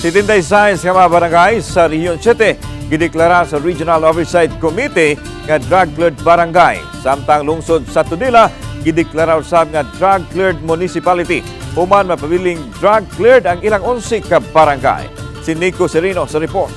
76 ka mga barangay sa Region 7 gideklara sa Regional Oversight Committee nga drug-cleared barangay. Samtang lungsod sa Tudela, gideklara usab nga drug-cleared municipality. Human mapabiling drug-cleared ang ilang 11 ka barangay. Si Nico Serino sa report.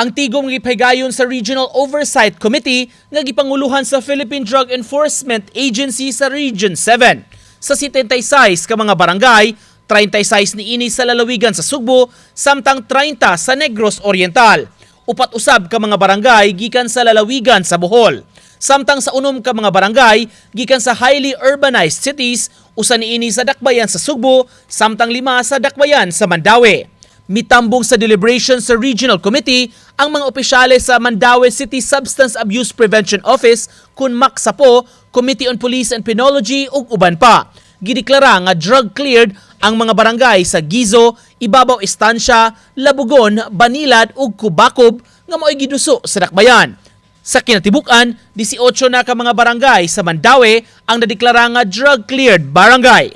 Ang tigom gipahigayon sa Regional Oversight Committee nga gipanguluhan sa Philippine Drug Enforcement Agency sa Region 7. Sa 76 ka mga barangay, 36 ni ini sa lalawigan sa Sugbo, samtang 30 sa Negros Oriental. Upat usab ka mga barangay gikan sa lalawigan sa Bohol. Samtang sa unom ka mga barangay gikan sa highly urbanized cities, usa ni ini sa Dakbayan sa Sugbo, samtang lima sa Dakbayan sa Mandawi. Mitambong sa deliberation sa Regional Committee ang mga opisyales sa Mandaue City Substance Abuse Prevention Office kun Maksapo, Committee on Police and Penology ug uban pa. Gideklara nga drug cleared ang mga barangay sa Gizo, Ibabaw Estancia, Labugon, Banilad ug Kubakob nga mao'y giduso sa Dakbayan. Sa kinatibukan, 18 na ka mga barangay sa Mandaue ang nadeklara nga drug cleared barangay.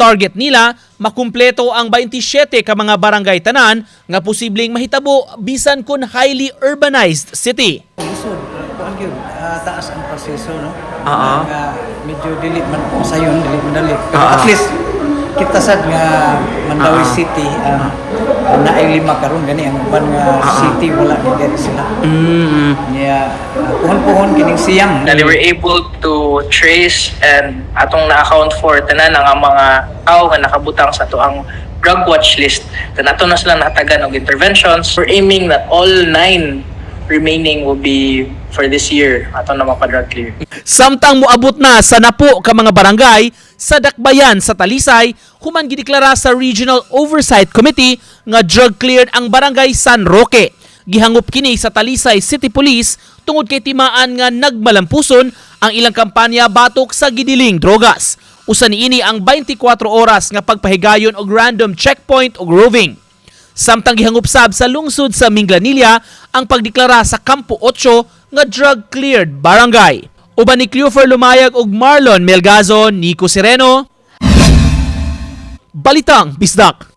Target nila, makumpleto ang 27 ka mga barangay tanan nga posibleng mahitabo bisan kun highly urbanized city. Lisod, kuan gyud, ah, taas ang proseso no. Oo. Nga medyo dili man sayon, dili madali. Pero Oo. at least kita sad nga Mandawi Oo. City ah, naay lima karon gani ang uban nga city wala ni diri sila. Mm. Niya puhon-puhon kining siyam. na they were able to trace and atong na-account for tanan ang mga tao nga nakabutang sa tuang drug watch list. Then ato na sila natagan og interventions. We're aiming that all nine remaining will be for this year. Ato na mapa-drug clear. Samtang moabot na sa napo ka mga barangay sa Dakbayan sa Talisay, human gideklara sa Regional Oversight Committee nga drug cleared ang barangay San Roque. Gihangop kini sa Talisay City Police tungod kay timaan nga nagmalampuson ang ilang kampanya batok sa gidiling drogas. Usa niini ang 24 oras nga pagpahigayon og random checkpoint og roving. Samtang gihangupsab sa lungsod sa Minglanilla ang pagdeklara sa Campo 8 nga drug-cleared barangay. Uban ni Cleofer Lumayag ug Marlon Melgazo, Nico Sereno. Balitang Bisdak.